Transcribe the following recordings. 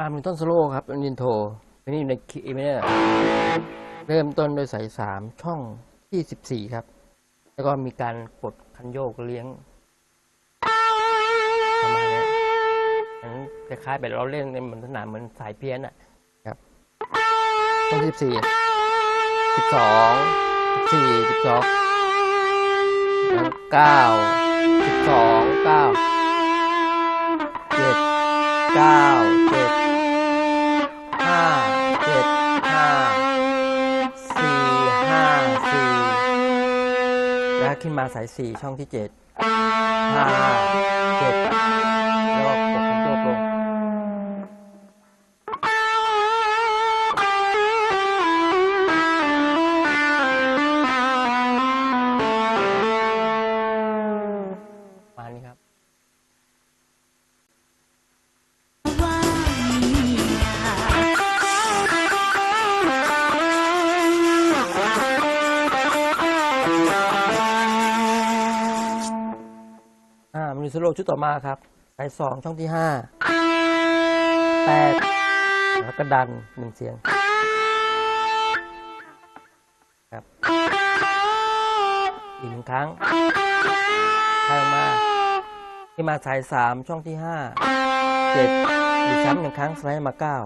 อาร์มต้นสโลว์ครับเป็นอินโทรอันนี้อยู่ในคีย์ไม่ได้เริ่มต้นโดยสายสามช่องที่สิบสี่ครับ แล้วก็มีการกดคันโยกเลี้ยงประมาณนี้อันคล้ายๆแบบเราเล่นในเหมือนสนามเหมือนสายเพี้ยนอะครับช่องที่สิบสี่สิบสองสิบสี่สิบสองเก้าสิบสองเก้าเจ็ดเก้าเจ็ด แล้วขึ้นมาสายสี่ช่องที่เจ็ดห้าเจ็ดแล้วก็กดคันโยกลง อ่ามันมีสโลว์ชุดต่อมาครับสายสองช่องที่ห้าแปดแล้วก็ดันหนึ่งเสียงครับอีกหนึ่งครั้งข้างมาที่มาสายสามช่องที่ห้าเจ็ดอีกซ้ำหนึ่งครั้งสไลด์มาเก้า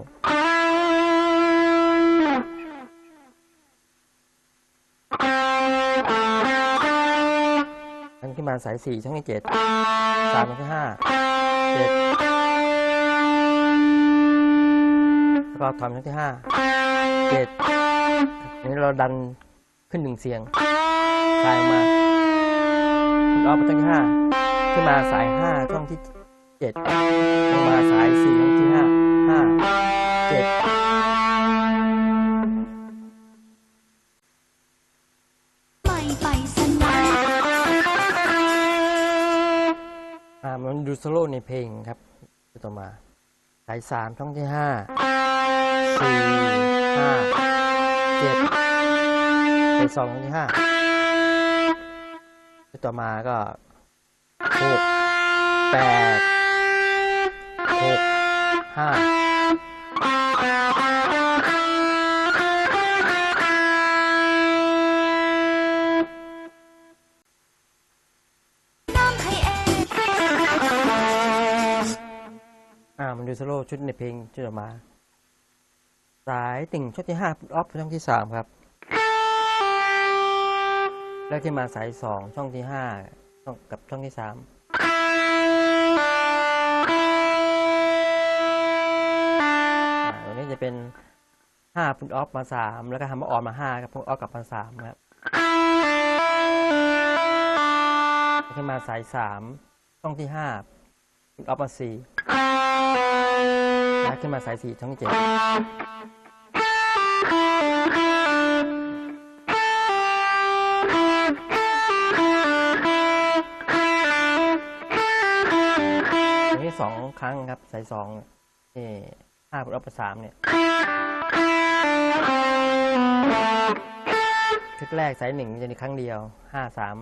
อันขึ้นมาสายสี่ช่องที่เจ็ด สามช่องที่ห้าเจ็ดแล้วก็ทอมช่องที่ห้าเจ็ดนี้เราดันขึ้นหนึ่งเสียงคลายออกมาคุณออฟช่องที่ห้าขึ้นมาสายห้าช่องที่เจ็ดลงมาสายสี่ช่องที่ห้า ดูโซโล่ในเพลงครับต่อมาสายสามช่องที่ห้าสี่ห้าเจ็ดสายสองช่องที่ห้าต่อมาก็หกแปดหกห้า โซโล่ชุดในเพลงชุดต่อมา สายติ่งช่องที่ห้าออฟช่องที่สามครับ แล้วที่มาสายสองช่องที่ห้ากับช่องที่สามตัวนี้จะเป็นห้าพุทออฟมาสามแล้วก็ทำมาออนมาห้าครับพุทออฟกับมาสามครับแล้วที่มาสายสามช่องที่ห้าพุทออฟมาสี่ ขึ้นมาสายสี่ช่องเจ็ดนี้สองครั้งครับสายสองนี่ห้าพุทออฟสามเนี่ยชุดแรกสายหนึ่งจะมีครั้งเดียวห้าสาม